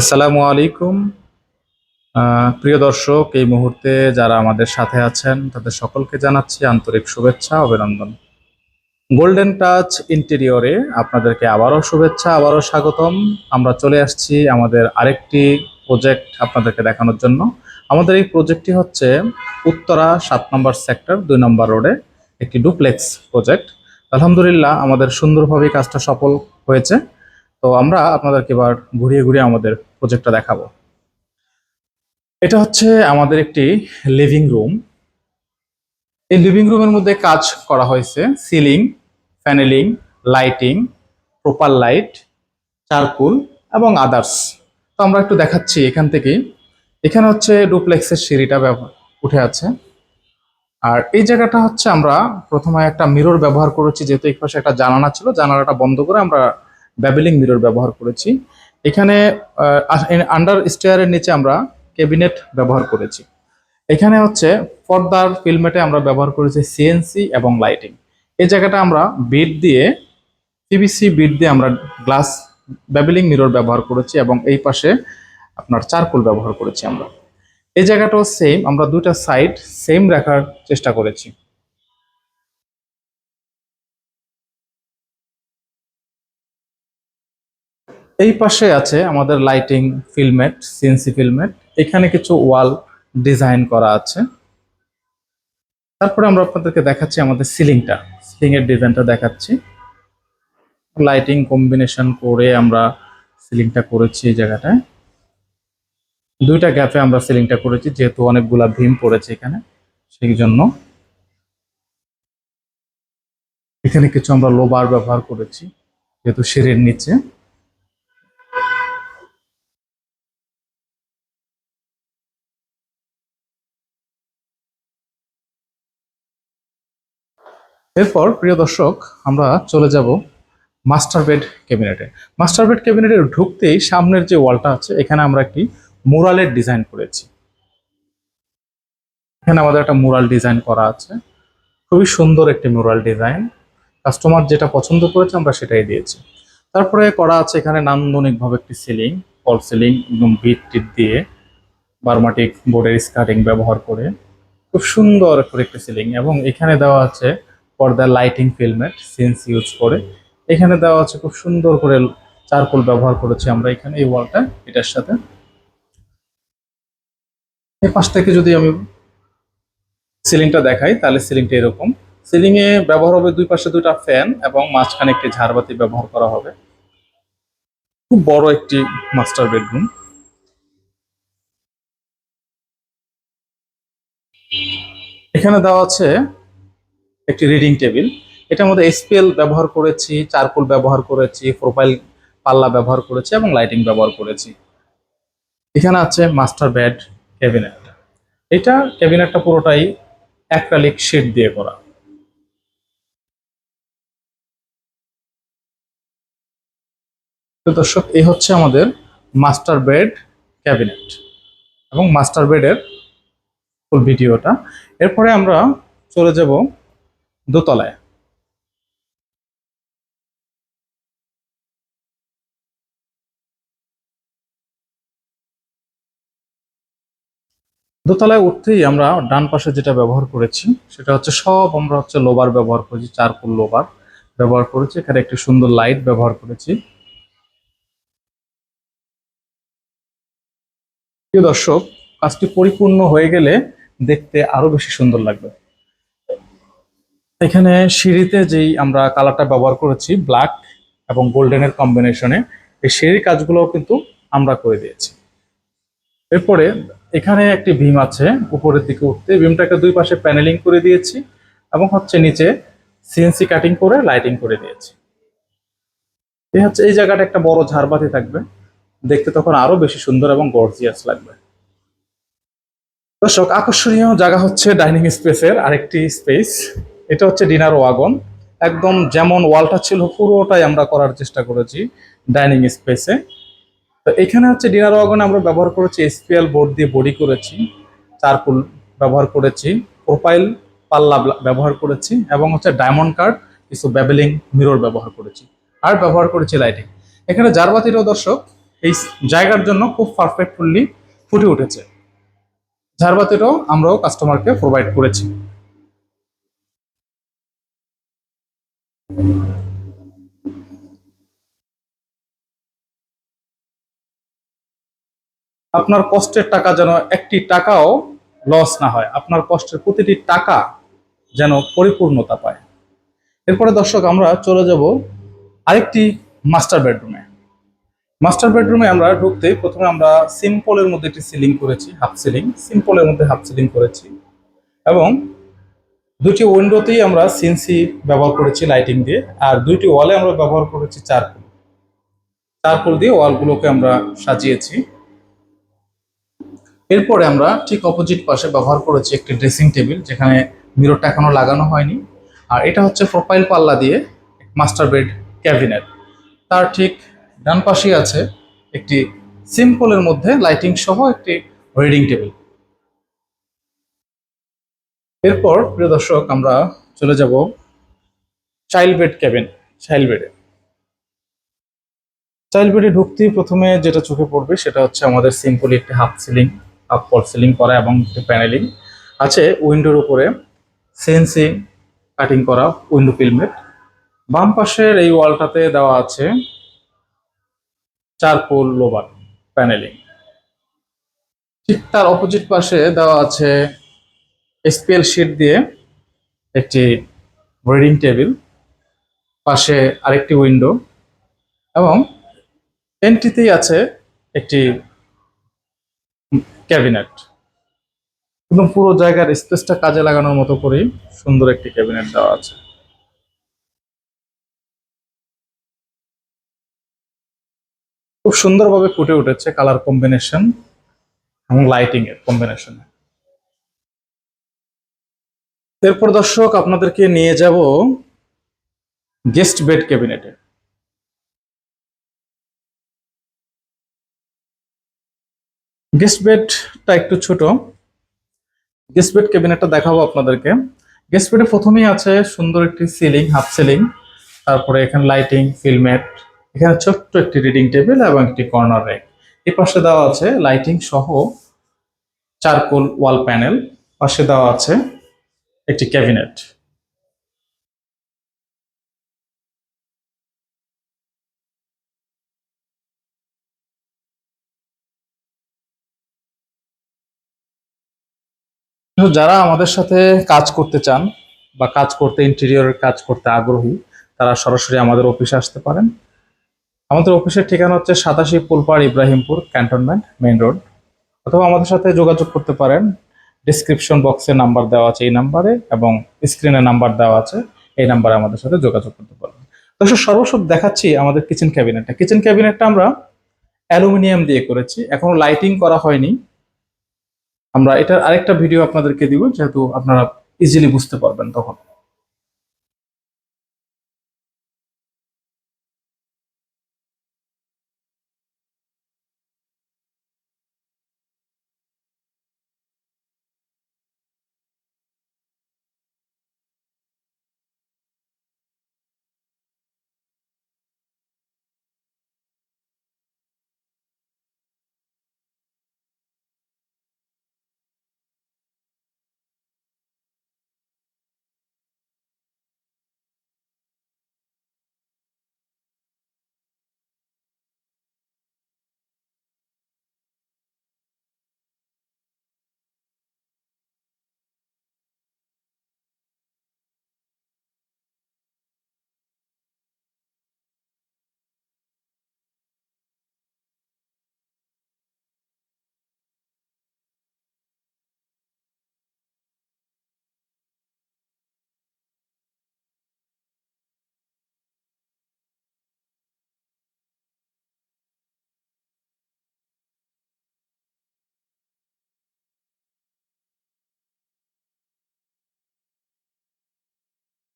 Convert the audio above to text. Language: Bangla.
আসসালামু আলাইকুম। প্রিয় দর্শক, এই মুহূর্তে যারা আমাদের সাথে আছেন, তাদের সকলকে জানাচ্ছি আন্তরিক শুভেচ্ছা, অভিনন্দন। গোল্ডেন টাচ ইন্টেরিয়রে আপনাদেরকে আবারও শুভেচ্ছা, আবারও স্বাগতম। আমরা চলে আসছি আমাদের আরেকটি প্রজেক্ট আপনাদেরকে দেখানোর জন্য। আমাদের এই প্রজেক্টটি হচ্ছে উত্তরা সাত নম্বর সেক্টর দুই নম্বর রোডে একটি ডুপ্লেক্স প্রজেক্ট আলহামদুলিল্লাহ, আমাদের সুন্দরভাবে কাজটা সফল হয়েছে। তো আমরা আপনাদেরকে এবার ঘুরিয়ে ঘুরিয়ে আমাদের প্রজেক্টটা দেখাবো। এটা হচ্ছে আমাদের একটি লিভিং রুম এই লিভিং রুমের মধ্যে কাজ করা হয়েছে। Ceiling panelling lighting proper light charcoal এবং আদার্স তো আমরা একটু দেখাচ্ছি এখান থেকে। এখানে হচ্ছে ডুপ্লেক্সের সিঁড়িটা উঠে আছে। আর এই জায়গাটা হচ্ছে আমরা প্রথমে একটা মিরর ব্যবহার করেছি, যেহেতু এক পাশে একটা জানালা ছিল, জানালাটা বন্ধ করে আমরা ব্যাবেলিং মিরর ব্যবহার করেছি। এখানে আন্ডার স্টেয়ারের নিচে আমরা ক্যাবিনেট ব্যবহার করেছি। এখানে হচ্ছে পর্দার ফিল্মেটে আমরা ব্যবহার করেছি সিএনসি এবং লাইটিং এই জায়গাটা আমরা বিট দিয়ে পিভিসি বিট দিয়ে আমরা গ্লাস ব্যাবেলিং মিরর ব্যবহার করেছি এবং এই পাশে আপনার চারকোল ব্যবহার করেছি আমরা। এই জায়গাটাও সেম আমরা দুইটা সাইড সেম রাখার চেষ্টা করেছি। এই পাশে আছে আমাদের লাইটিং ফিল্মেট সিএনসি ফিল্মেট এখানে কিছু ওয়াল ডিজাইন করা আছে। তারপরে আমরা আপনাদেরকে দেখাচ্ছি আমাদের সিলিংটা সিলিং এর ডিজাইনটা দেখাচ্ছি। লাইটিং কম্বিনেশন করে আমরা সিলিংটা করেছি এই জায়গাটায়। দুইটা গ্যাপে আমরা সিলিংটা করেছি, যেহেতু অনেকগুলা ভীম পড়েছে এখানে, সেই জন্য। এখানে কিছু আমরা লোবার ব্যবহার করেছি, যেহেতু সিঁড়ির নিচে। এরপর, প্রিয় দর্শক, আমরা চলে যাব মাস্টার বেড ক্যাবিনেটে। মাস্টার বেড ক্যাবিনেটে ঢুকতেই সামনের যে ওয়ালটা আছে, এখানে আমরা একটি মুরালের ডিজাইন করেছি। এখানে আমাদের একটা মুরাল ডিজাইন করা আছে। খুবই সুন্দর একটি মুরাল ডিজাইন। কাস্টমার যেটা পছন্দ করেছে, আমরা সেটাই দিয়েছি। তারপরে করা আছে এখানে নান্দনিকভাবে একটি সিলিং ফল সিলিং একদম বিট টিট দিয়ে বারমাটিক বোর্ডের স্কার্টিং ব্যবহার করে। খুব সুন্দর করে একটি সিলিং এবং এখানে দেওয়া আছে পর্দার লাইটিং ফিল্মেট সিন্স ইউজ করে। এখানে দেওয়া আছে খুব সুন্দর করে চারকোল ব্যবহার করেছি আমরা এখানে, এই ওয়ালটা এটার সাথে। এই পাশ থেকে যদি আমি সিলিংটা দেখাই, তাহলে সিলিংটা এরকম। সিলিং এ ব্যবহার হবে দুই পাশে দুইটা ফ্যান এবং মাঝখানে একটি ঝাড়বাতি ব্যবহার করা হবে। খুব বড় একটি মাস্টার বেডরুম এখানে দেওয়া আছে একটি রিডিং টেবিল এটার মধ্যে এসপিএল ব্যবহার করেছি চারকোল ব্যবহার করেছি প্রোফাইল পাল্লা ব্যবহার করেছি এবং লাইটিং ব্যবহার করেছি। এখানে আছে মাস্টার বেড ক্যাবিনেট এটা ক্যাবিনেটটা পুরোটাই অ্যাক্রালিক শেড দিয়ে করা। তো দর্শক, এই হচ্ছে আমাদের মাস্টার বেড ক্যাবিনেট এবং মাস্টার বেডের ফুল ভিডিওটা এরপরে আমরা চলে যাব দোতলায়। দোতলায় উঠতেই আমরা ডান পাশে যেটা ব্যবহার করেছি, সেটা হচ্ছে সব আমরা হচ্ছে লোবার ব্যবহার করেছি, চারকোল লোবার ব্যবহার করেছি, এখানে একটি সুন্দর লাইট ব্যবহার করেছি। দর্শক, কাজটি পরিপূর্ণ হয়ে গেলে দেখতে আরও বেশি সুন্দর লাগবে। এখানে সিঁড়িতে যেই আমরা কালারটা ব্যবহার করেছি ব্ল্যাক এবং গোল্ডেনের কম্বিনেশনে এই সিঁড়ির কাজগুলোও কিন্তু আমরা করে দিয়েছি। এরপরে এখানে একটি ভীম আছে, উপরের দিকে উঠতে। ভীমটাকে দুই পাশে প্যানেলিং করে দিয়েছি এবং হচ্ছে নিচে সিএনসি কাটিং করে লাইটিং করে দিয়েছি। এই হচ্ছে, এই জায়গাটা একটা বড় ঝাড়বাতি থাকবে। দেখতে তখন আরও বেশি সুন্দর এবং গর্জিয়াস লাগবে। দর্শক, আকর্ষণীয় জায়গা হচ্ছে ডাইনিং স্পেসের আরেকটি স্পেস এটা হচ্ছে ডিনার ওয়াগন একদম যেমন ওয়ালটা ছিল, পুরোটাই আমরা করার চেষ্টা করেছি ডাইনিং স্পেসে। তো এখানে হচ্ছে ডিনার ওয়াগন আমরা ব্যবহার করেছি, এসপিএল বোর্ড দিয়ে বডি করেছি, চারকুল ব্যবহার করেছি, প্রোফাইল পাল্লা ব্যবহার করেছি, এবং হচ্ছে ডায়মন্ড কার্ড, কিছু ব্যাবেলিং মিরর ব্যবহার করেছি, আর ব্যবহার করেছি লাইটিং। এখানে জারবাতিরও দর্শক, এই জায়গার জন্য খুব পারফেক্টফুলি ফুটে উঠেছে। ঝাড়বাতিটাও আমরাও কাস্টমারকে প্রোভাইড করেছি। আপনার কষ্টের টাকা যেন একটি টাকাও লস না হয়। আপনার কষ্টের প্রতিটি টাকা যেন পরিপূর্ণতা পায়। এরপরে দর্শক, আমরা চলে যাব আরেকটি মাস্টার বেডরুমে মাস্টার বেডরুমে আমরা ঢুকতে প্রথমে আমরা সিম্পলের মধ্যে একটি সিলিং করেছি হাফ সিলিং সিম্পলের মধ্যে হাফ সিলিং করেছি এবং দুটি উইন্ডোতেই আমরা সিনসি ব্যবহার করেছি লাইটিং দিয়ে আর দুইটি ওয়ালে আমরা ব্যবহার করেছি চারকোল চারকোল দিয়ে ওয়ালগুলোকে আমরা সাজিয়েছি। এরপরে আমরা ঠিক অপোজিট পাশে ব্যবহার করেছি একটি ড্রেসিং টেবিল যেখানে মিররটা এখনও লাগানো হয়নি। আর এটা হচ্ছে প্রোফাইল পাল্লা দিয়ে মাস্টার বেড ক্যাবিনেট তার ঠিক ডান পাশেই আছে একটি সিম্পলের মধ্যে লাইটিং সহ একটি রিডিং টেবিল এরপর, প্রিয় দর্শক, আমরা চলে যাব চাইল্ড বেড ক্যাবিন চাইল্ড বেডে চাইল্ড বেডে ঢুকতেই প্রথমে যেটা চোখে পড়বে, সেটা হচ্ছে আমাদের সিম্পলি একটি half ceiling half fall ceiling করা এবং প্যানেলিং আছে উইন্ডোর উপরে সেন্সি কাটিং করা উইন্ডো ফিল্মের বাম পাশের এই ওয়ালটাতে দেওয়া আছে চার পোল লোবার প্যানেলিং ঠিক তার অপোজিট পাশে দেওয়া আছে এসপিএল শিট দিয়ে একটি রিডিং টেবিল পাশে আরেকটি উইন্ডো এবং এন্ট্রিতেই আছে একটি ক্যাবিনেট। একদম পুরো জায়গার স্পেসটা কাজে লাগানোর মতো করেই সুন্দর একটি ক্যাবিনেট দেওয়া আছে। খুব সুন্দরভাবে ফুটে উঠেছে কালার কম্বিনেশন এবং লাইটিং এর কম্বিনেশন। এরপর দর্শক, আপনাদেরকে নিয়ে যাব গেস্ট বেড ক্যাবিনেটে গেস্ট বেডটা একটু ছোট। গেস্ট বেড ক্যাবিনেটটা দেখাবো আপনাদেরকে। গেস্ট বেডে প্রথমেই আছে সুন্দর একটি সিলিং, হাফ সিলিং। তারপরে এখানে লাইটিং ফিল্মেট এখানে ছোট্ট একটি রিডিং টেবিল এবং একটি কর্নার র্যাক এই পাশে দেওয়া আছে লাইটিং সহ চারকোল ওয়াল প্যানেল। পাশে দেওয়া আছে একটি ক্যাবিনেট। যারা আমাদের সাথে কাজ করতে চান বা কাজ করতে ইন্টেরিয়রের কাজ করতে আগ্রহী, তারা সরাসরি আমাদের অফিসে আসতে পারেন। আমাদের অফিসের ঠিকানা হচ্ছে সাতাশি Pulpar Ibrahimpur cantonment main road অথবা আমাদের সাথে যোগাযোগ করতে পারেন। ডিসক্রিপশন বক্সে নাম্বার দেওয়া আছে এই নাম্বারে এবং স্ক্রিনে নাম্বার দেওয়া আছে। এই নাম্বারে আমাদের সাথে যোগাযোগ করতে পারবেন। দর্শক সর্বসব দেখাচ্ছি আমাদের কিচেন ক্যাবিনেটটা কিচেন ক্যাবিনেটটা আমরা অ্যালুমিনিয়াম দিয়ে করেছি। এখনও লাইটিং করা হয়নি। আমরা এটার আরেকটা ভিডিও আপনাদেরকে দিব যেহেতু আপনারা ইজিলি বুঝতে পারবেন তখন।